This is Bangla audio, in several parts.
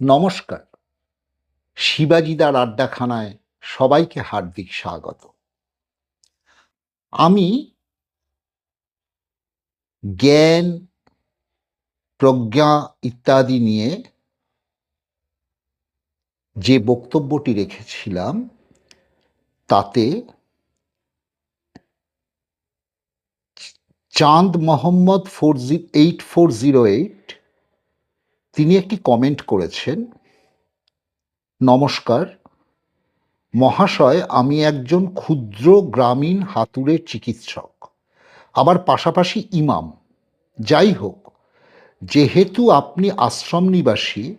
নমস্কার। শিবাজিদার আড্ডাখানায় সবাইকে হার্দিক স্বাগত। আমি জ্ঞান, প্রজ্ঞা ইত্যাদি নিয়ে যে বক্তব্যটি রেখেছিলাম, তাতে Chand Mohammad four G, eight four zero eight তিনি একটি কমেন্ট করেছেন, নমস্কার, মহাশয়, আমি একজন ক্ষুদ্র গ্রামীণ হাতুড়ের চিকিৎসক, আবার পাশাপাশি ইমাম। যাই হোক, যেহেতু আপনি আশ্রম নিবাসী,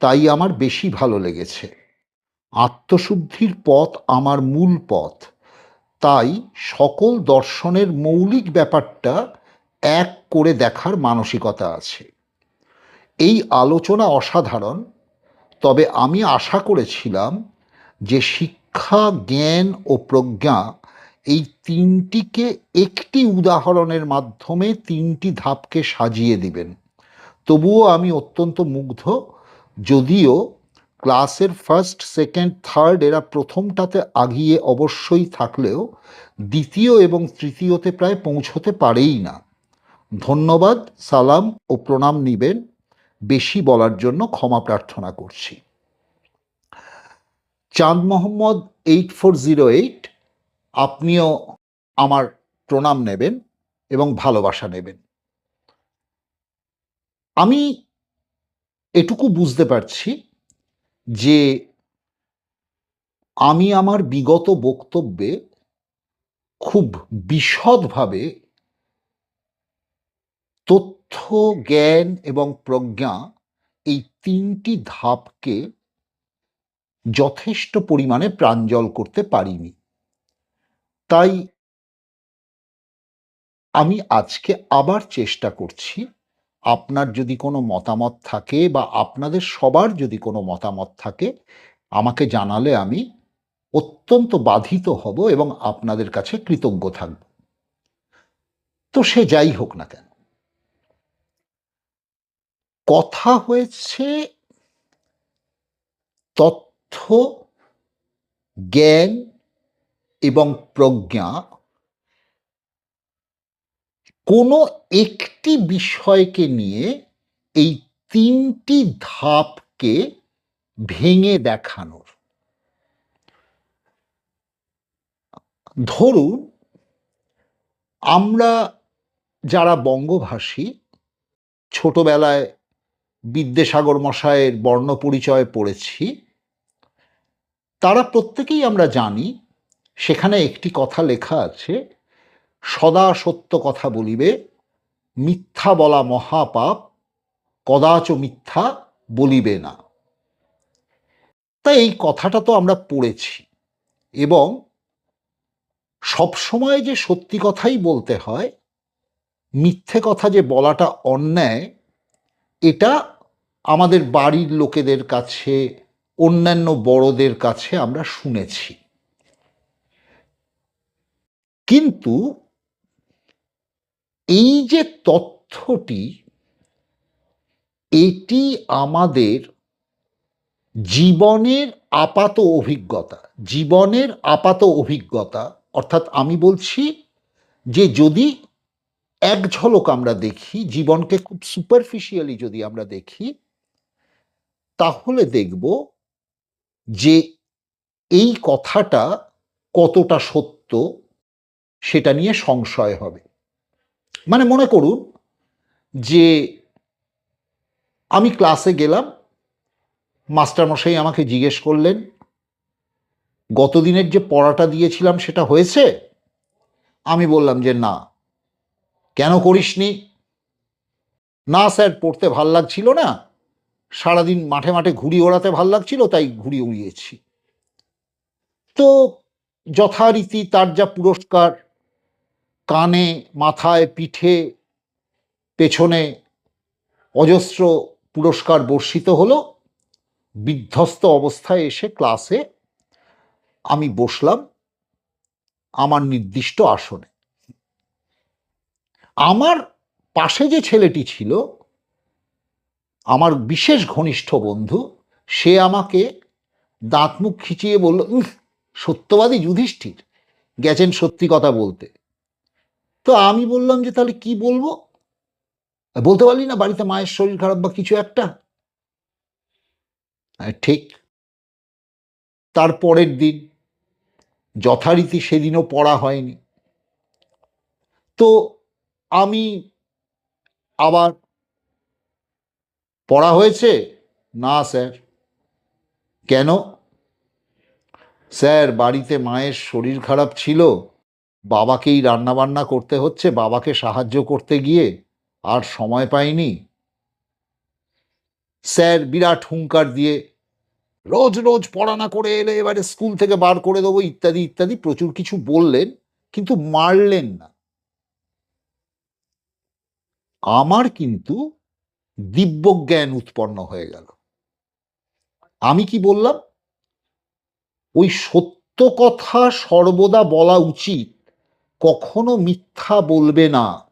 তাই আমার বেশি ভালো লেগেছে। আত্মশুদ্ধির পথ আমার মূল পথ। তাই সকল দর্শনের মৌলিক ব্যাপারটা এক করে দেখার মানসিকতা আছে। এই আলোচনা অসাধারণ, তবে আমি আশা করেছিলাম যে শিক্ষা, জ্ঞান ও প্রজ্ঞা এই তিনটিকে একটি উদাহরণের মাধ্যমে তিনটি ধাপকে সাজিয়ে দিবেন। তবুও আমি অত্যন্ত মুগ্ধ, যদিও ক্লাসের ফার্স্ট, সেকেন্ড, থার্ড এরা প্রথমটাতে আগিয়ে অবশ্যই থাকলেও দ্বিতীয় এবং তৃতীয়তে প্রায় পৌঁছতে পারেই না। ধন্যবাদ, সালাম ও প্রণাম নিবেন। বেশি বলার জন্য ক্ষমা প্রার্থনা করছি। Chand Mohammad eight four zero eight, আপনিও আমার প্রণাম নেবেন এবং ভালোবাসা নেবেন। আমি এটুকু বুঝতে পারছি যে আমি আমার বিগত বক্তব্যে খুব বিশদভাবে তথ্য জ্ঞান এবং প্রজ্ঞা এই তিনটি ধাপকে যথেষ্ট পরিমাণে প্রাঞ্জল করতে পারিনি। তাই আমি আজকে আবার চেষ্টা করছি, আপনার যদি কোনো মতামত থাকে বা আপনাদের সবার যদি কোনো মতামত থাকে, আমাকে জানালে আমি অত্যন্ত বাধিত হব এবং আপনাদের কাছে কৃতজ্ঞ থাকব। তো সে যাই হোক না কেন। কথা হয়েছে, তথ্য, জ্ঞান এবং প্রজ্ঞা। কোনো একটি বিষয়কে নিয়ে এই তিনটি ধাপকে ভেঙে দেখানোর। ধরুন, আমরা যারা বঙ্গভাষী, ছোটবেলায় বিদ্যাসাগর মশায়ের বর্ণপরিচয় পড়েছি। তারা প্রত্যেকেই আমরা জানি, সেখানে একটি কথা লেখা আছে, সদা সত্য কথা বলিবে, মিথ্যা বলা মহাপাপ, কদাচ মিথ্যা বলিবে না। তাই এই কথাটা তো আমরা পড়েছি এবং সবসময় যে সত্যি কথাই বলতে হয়, মিথ্যে কথা যে বলাটা অন্যায় এটা আমাদের বাড়ির লোকেদের কাছে, অন্যান্য বড়দের কাছে আমরা শুনেছি। কিন্তু এই যে তথ্যটি, এটি আমাদের জীবনের আপাত অভিজ্ঞতা, জীবনের আপাত অভিজ্ঞতা, অর্থাৎ আমি বলছি যে যদি এক ঝলক আমরা দেখি, জীবনকে খুব সুপারফিশিয়ালি যদি আমরা দেখি, তাহলে দেখব যে এই কথাটা কতটা সত্য সেটা নিয়ে সংশয় হবে। মানে মনে করুন যে আমি ক্লাসে গেলাম, মাস্টারমশাই আমাকে জিজ্ঞেস করলেন, গতদিনের যে পড়াটা দিয়েছিলাম সেটা হয়েছে? আমি বললাম যে না। কেন করিসনি? না স্যার, পড়তে ভালো লাগছিল না। সারাদিন মাঠে মাঠে ঘুড়ি ওড়াতে ভালো লাগছিল, তাই ঘুড়ি উড়িয়েছি। তো যথারীতি তার যা পুরস্কার, কানে, মাথায়, পিঠে, পেছনে অজস্র পুরস্কার বর্ষিত হলো। বিধ্বস্ত অবস্থায় এসে ক্লাসে আমি বসলাম আমার নির্দিষ্ট আসনে। আমার পাশে যে ছেলেটি ছিল, আমার বিশেষ ঘনিষ্ঠ বন্ধু, সে আমাকে দাঁত মুখ খিচিয়ে বলল সত্যবাদী যুধিষ্ঠির, গেছেন সত্যি কথা বলতে। তো আমি বললাম যে, তাহলে কি বলব? বলতে পারলি না, বাড়িতে মায়ের শরীর খারাপ বা কিছু একটা? ঠিক। তার পরের দিন যথারীতি সেদিনও পড়া হয়নি। তো আমি আবার পড়া হয়েছে? না, স্যার। কেন? স্যার, বাড়িতে মায়ের শরীর খারাপ ছিল। বাবাকেই রান্নাবান্না করতে হচ্ছে, বাবাকে সাহায্য করতে গিয়ে। আর সময় পাইনি। স্যার, বিরাট হুঙ্কার দিয়ে রোজ রোজ পড়া না করে এলে এবারে স্কুল থেকে বার করে দেবো, ইত্যাদি ইত্যাদি। প্রচুর কিছু বললেন, কিন্তু মারলেন না। আমার কিন্তু দিব্যজ্ঞান উৎপন্ন হয়ে গেল। আমি কি বললাম? ওই সত্য কথা সর্বদা বলা উচিত, কখনো মিথ্যা বলবে না।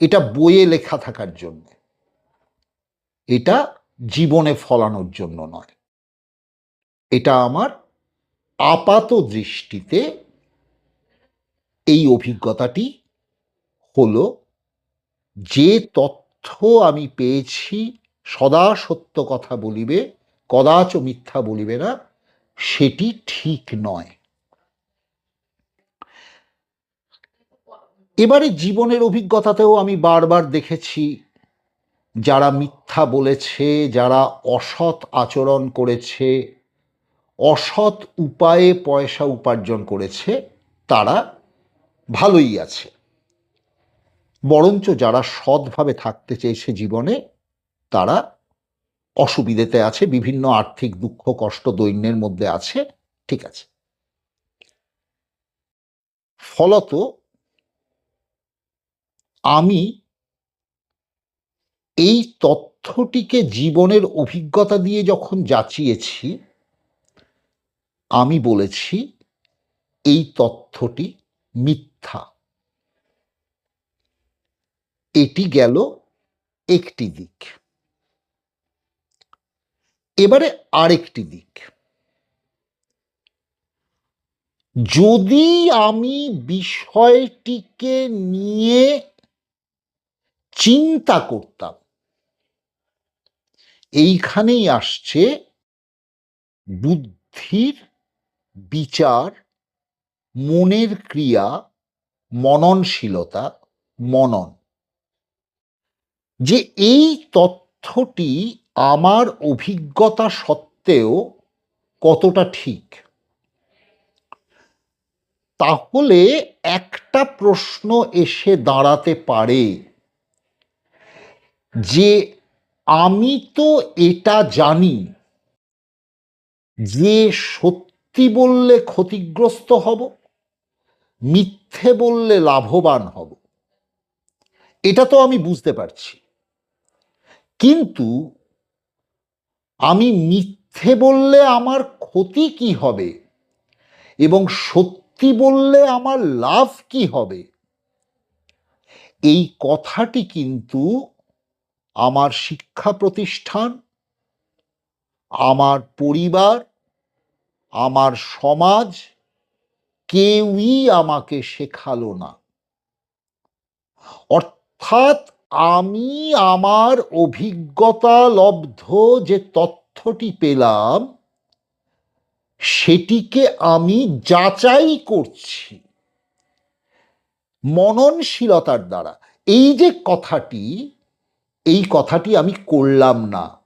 এটা বইয়ে লেখা থাকার জন্য। এটা জীবনে ফলানোর জন্য নয়। এটা আমার আপাত দৃষ্টিতে এই অভিজ্ঞতাটি হলো যে তথ্য আমি পেয়েছি সদা সত্য কথা বলিবে, কদাচ মিথ্যা বলিবে না, সেটি ঠিক নয়। এবারে জীবনের অভিজ্ঞতাতেও আমি বারবার দেখেছি, যারা মিথ্যা বলেছে, যারা অসৎ আচরণ করেছে, অসৎ উপায়ে পয়সা উপার্জন করেছে, তারা ভালোই আছে। বরঞ্চ যারা সৎভাবে থাকতে চেয়েছে জীবনে, তারা অসুবিধেতে আছে, বিভিন্ন আর্থিক দুঃখ, কষ্ট, দৈন্যের মধ্যে আছে, ঠিক আছে। ফলত আমি এই তথ্যটিকে জীবনের অভিজ্ঞতা দিয়ে যখন যাচিয়েছি, আমি বলেছি, এই তথ্যটি মিথ্যা। এটি গেল একটি দিক। এবারে আরেকটি দিক। যদি আমি বিষয়টিকে নিয়ে চিন্তা করতাম, এইখানেই আসছে বুদ্ধির বিচার, মনের ক্রিয়া, মননশীলতা, মনন। যে এই তথ্যটি আমার অভিজ্ঞতা সত্ত্বেও কতটা ঠিক? তাহলে একটা প্রশ্ন এসে দাঁড়াতে পারে যে আমি তো এটা জানি যে সত্যি বললে ক্ষতিগ্রস্ত হব, মিথ্যে বললে লাভবান হব। এটা তো আমি বুঝতে পারছি। কিন্তু আমি মিথ্যে বললে আমার ক্ষতি কি হবে? এবং সত্যি বললে আমার লাভ কি হবে? এই কথাটি কিন্তু আমার শিক্ষা প্রতিষ্ঠান, আমার পরিবার, আমার সমাজ কেউই আমাকে শেখালো না। অর্থাৎ আমি আমার অভিজ্ঞতা লব্ধ যে তথ্যটি পেলাম, সেটিকে আমি যাচাই করছি। মননশীলতার দ্বারা। এই যে কথাটি, এই কথাটি আমি করলাম না।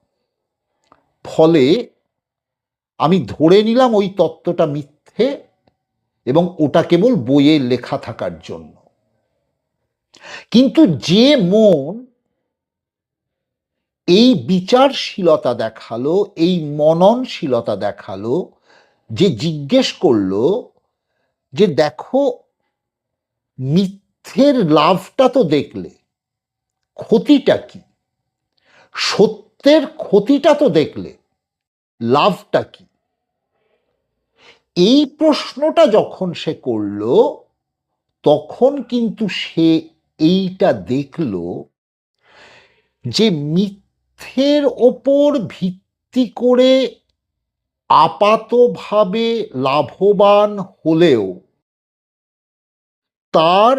ফলে আমি ধরে নিলাম ওই তত্ত্বটা মিথ্যে এবং ওটা কেবল বইয়ে লেখা থাকার জন্য। কিন্তু যে মন এই বিচারশীলতা দেখাল, এই মননশীলতা দেখাল, যে জিজ্ঞেস করল যে দেখো, মিথ্যের লাভটা তো দেখলে, ক্ষতিটা কি? সত্যের ক্ষতিটা তো দেখলে, লাভটা কি? এই প্রশ্নটা যখন সে করল, তখন কিন্তু সে এইটা দেখল যে মিথ্যের ওপর ভিত্তি করে আপাতভাবে লাভবান হলেও তার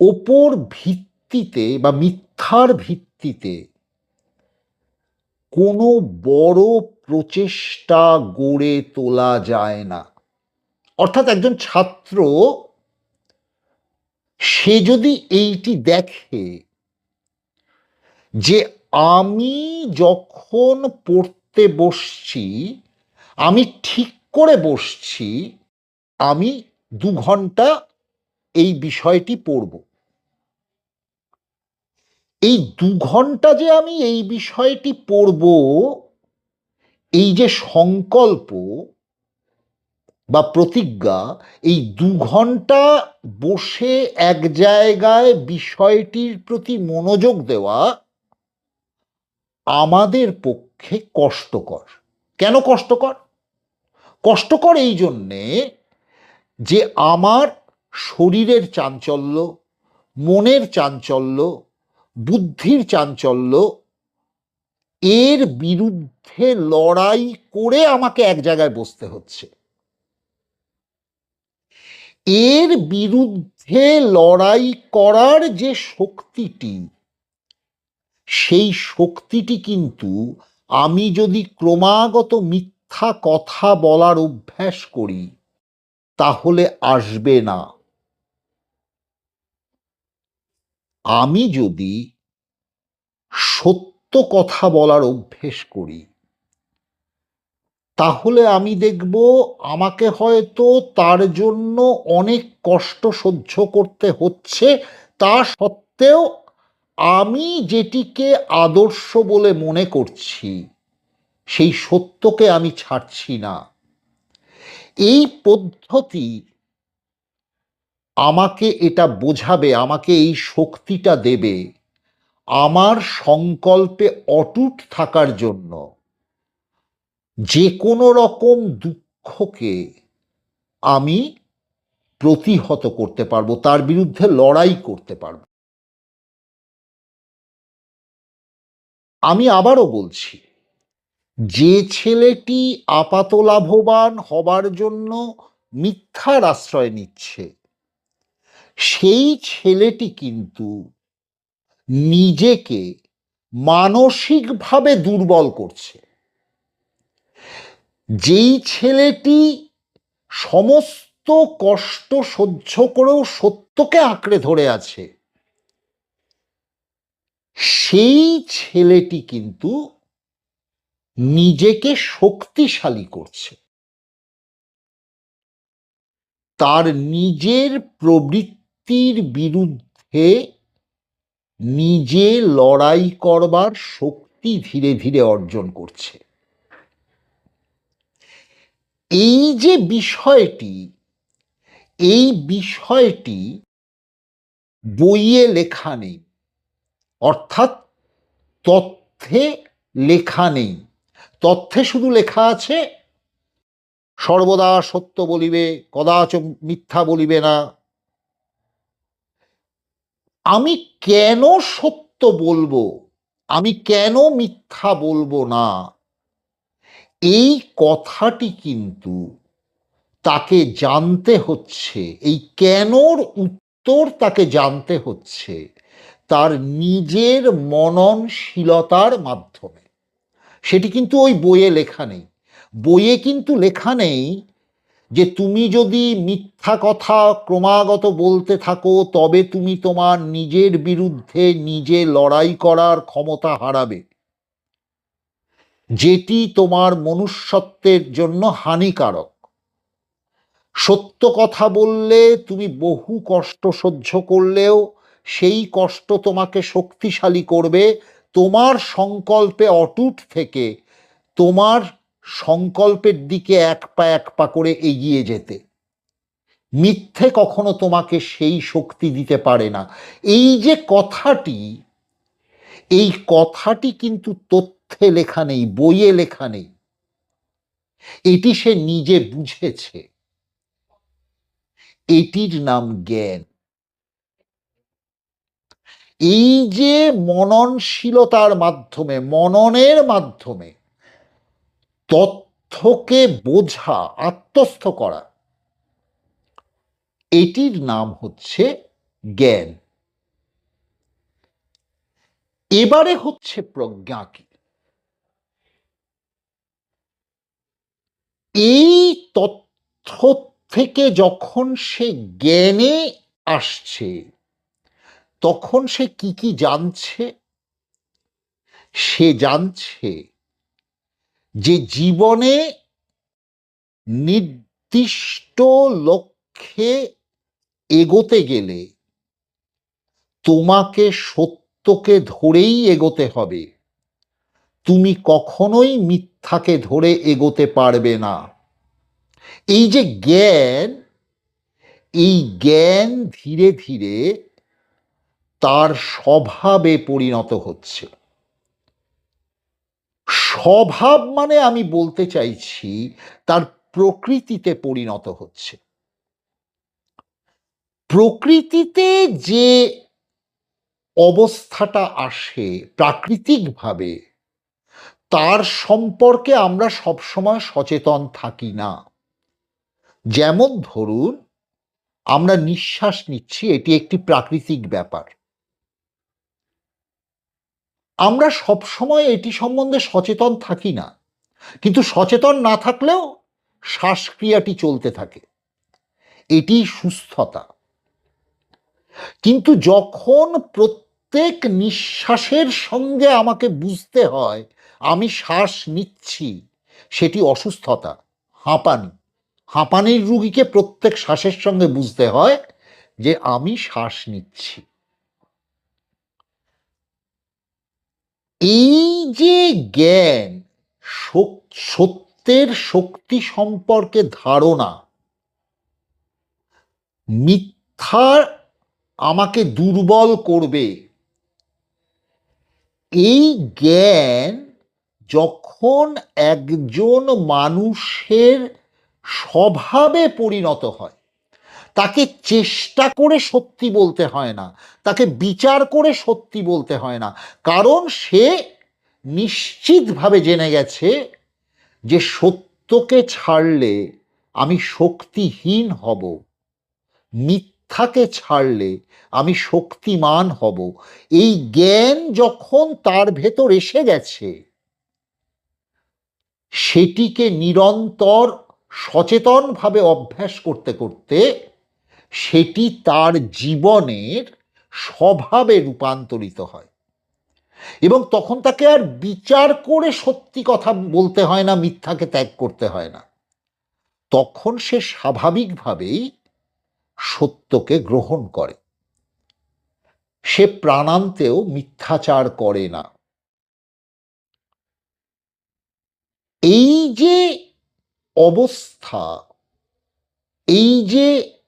ওপর ভিত্তিতে বা মিথ্যার ভিত্তিতে কোনো বড় প্রচেষ্টা গড়ে তোলা যায় না। অর্থাৎ একজন ছাত্র সে যদি এইটি দেখে যে আমি যখন পড়তে বসছি, আমি ঠিক করে বসছি, আমি দু ঘণ্টা এই বিষয়টি পড়ব। এই দু ঘণ্টা যে আমি এই বিষয়টি পড়ব, এই যে সংকল্প বা প্রতিজ্ঞা, এই দু ঘণ্টা বসে এক জায়গায় বিষয়টির প্রতি মনোযোগ দেওয়া আমাদের পক্ষে কষ্টকর। কেন কষ্টকর? কষ্টকর এই জন্যে যে আমার শরীরের চাঞ্চল্য, মনের চাঞ্চল্য, বুদ্ধির চাঞ্চল্য, এর বিরুদ্ধে লড়াই করে আমাকে এক জায়গায় বসতে হচ্ছে। এর বিরুদ্ধে লড়াই করার যে শক্তিটি, সেই শক্তিটি কিন্তু আমি যদি ক্রমাগত মিথ্যা কথা বলার অভ্যাস করি, তাহলে আসবে না। আমি যদি সত্য কথা বলার অভ্যেস করি তাহলে আমি দেখব আমাকে হয়তো তার জন্য অনেক কষ্ট সহ্য করতে হচ্ছে। তা সত্ত্বেও আমি যেটিকে আদর্শ বলে মনে করছি, সেই সত্যকে আমি ছাড়ছি না। এই পদ্ধতি আমাকে এটা বোঝাবে, আমাকে এই শক্তিটা দেবে আমার সংকল্পে অটুট থাকার জন্য। যে কোনো রকম দুঃখকে আমি প্রতিহত করতে পারব, তার বিরুদ্ধে লড়াই করতে পারব। আমি আবারও বলছি, যে ছেলেটি আপাত লাভবান হবার জন্য মিথ্যার আশ্রয় নিচ্ছে, সেই ছেলেটি কিন্তু নিজেকে মানসিকভাবে দুর্বল করছে। যেই ছেলেটি সমস্ত কষ্ট সহ্য করেও সত্যকে আঁকড়ে ধরে আছে, সেই ছেলেটি কিন্তু নিজেকে শক্তিশালী করছে। তার নিজের প্রবৃত্তির বিরুদ্ধে নিজে লড়াই করবার শক্তি ধীরে ধীরে অর্জন করছে। এই যে বিষয়টি, এই বিষয়টি বইয়ে লেখা নেই, অর্থাৎ তথ্যে লেখা নেই। তথ্যে শুধু লেখা আছে, সর্বদা সত্য বলিবে কদাচ মিথ্যা বলিবে না। আমি কেন সত্য বলব? আমি কেন মিথ্যা বলব না? এই কথাটি কিন্তু তাকে জানতে হচ্ছে, এই কেনর উত্তর তাকে জানতে হচ্ছে তার নিজের মননশীলতার মাধ্যমে। সেটি কিন্তু ওই বইয়ে লেখা নেই। বইয়ে কিন্তু লেখা নেই যে তুমি যদি মিথ্যা কথা ক্রমাগত বলতে থাকো, তবে তুমি তোমার নিজের বিরুদ্ধে নিজে লড়াই করার ক্ষমতা হারাবে। যেটি তোমার মনুষ্যত্বের জন্য হানিকারক। সত্য কথা বললে তুমি বহু কষ্ট সহ্য করলেও সেই কষ্ট তোমাকে শক্তিশালী করবে, তোমার সংকল্পে অটুট থেকে, তোমার সংকল্পের দিকে এক পা এক পা করে এগিয়ে যেতে। মিথ্যে কখনো তোমাকে সেই শক্তি দিতে পারে না। এই যে কথাটি, এই কথাটি কিন্তু তথ্যে লেখা নেই, বইয়ে লেখা নেই। এটি সে নিজে বুঝেছে। এটির নাম জ্ঞান। এই যে মননশীলতার মাধ্যমে, মননের মাধ্যমে তথ্যকে বোঝা, আত্মস্থ করা, এটির নাম হচ্ছে জ্ঞান। এবারে হচ্ছে প্রজ্ঞা কি? এই তথ্য থেকে যখন সে জ্ঞানে আসছে, তখন সে কি কি জানছে? সে জানছে যে জীবনে নির্দিষ্ট লক্ষ্যে এগোতে গেলে তোমাকে সত্যকে ধরেই এগোতে হবে। তুমি কখনোই মিথ্যাকে ধরে এগোতে পারবে না। এই যে জ্ঞান, এই জ্ঞান ধীরে ধীরে তার স্বভাবে পরিণত হচ্ছে। স্বভাব মানে আমি বলতে চাইছি, তার প্রকৃতিতে পরিণত হচ্ছে। প্রকৃতিতে যে অবস্থাটা আসে, প্রাকৃতিকভাবে তার সম্পর্কে আমরা সবসময় সচেতন থাকি না। যেমন ধরুন, আমরা নিঃশ্বাস নিচ্ছি, এটি একটি প্রাকৃতিক ব্যাপার। আমরা সবসময় এটি সম্বন্ধে সচেতন থাকি না, কিন্তু সচেতন না থাকলেও শ্বাসক্রিয়াটি চলতে থাকে। এটি সুস্থতা। কিন্তু যখন প্রত্যেক নিঃশ্বাসের সঙ্গে আমাকে বুঝতে হয়, আমি শ্বাস নিচ্ছি। সেটি অসুস্থতা, হাঁপানি। হাঁপানির রুগীকে প্রত্যেক শ্বাসের সঙ্গে বুঝতে হয় যে আমি শ্বাস নিচ্ছি। এই যে জ্ঞান সত্যের শক্তি সম্পর্কে ধারণা, মিথ্যা আমাকে দুর্বল করবে। এই জ্ঞান যখন একজন মানুষের স্বভাবে পরিণত হয়, তাকে চেষ্টা করে সত্যি বলতে হয় না, তাকে বিচার করে সত্যি বলতে হয় না, কারণ সে নিশ্চিতভাবে জেনে গেছে যে সত্যকে ছাড়লে আমি শক্তিহীন হব মিথ্যাকে ছাড়লে আমি শক্তিমান হব। এই জ্ঞান যখন তার ভেতর এসে গেছে, সেটিকে নিরন্তর সচেতনভাবে অভ্যাস করতে করতে সেটি তার জীবনের স্বভাবে রূপান্তরিত হয়। এবং তখন তাকে আর বিচার করে সত্যি কথা বলতে হয় না, মিথ্যাকে ত্যাগ করতে হয় না। তখন সে স্বাভাবিকভাবেই সত্যকে গ্রহণ করে। সে প্রাণান্তেও মিথ্যাচার করে না। এই যে অবস্থা, এই যে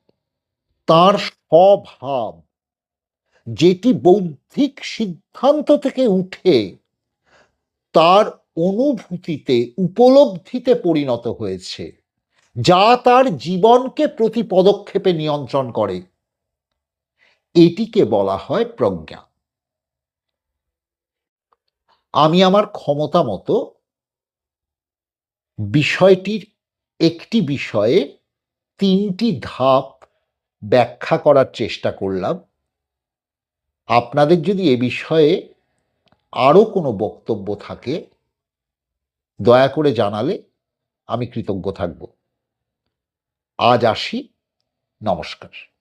তার স্বভাব, যেটি বৌদ্ধিক সিদ্ধান্ত থেকে উঠে, তার অনুভূতিতে, উপলব্ধিতে পরিণত হয়েছে। যা তার জীবনকে প্রতি পদক্ষেপে নিয়ন্ত্রণ করে। এটিকে বলা হয় প্রজ্ঞা। আমি আমার ক্ষমতা মতো বিষয়টির একটি বিষয়ে তিনটি ধাপ ব্যাখ্যা করার চেষ্টা করলাম। আপনাদের যদি এ বিষয়ে আরও কোনো বক্তব্য থাকে, দয়া করে জানালে আমি কৃতজ্ঞ থাকব। আজ আসি। নমস্কার।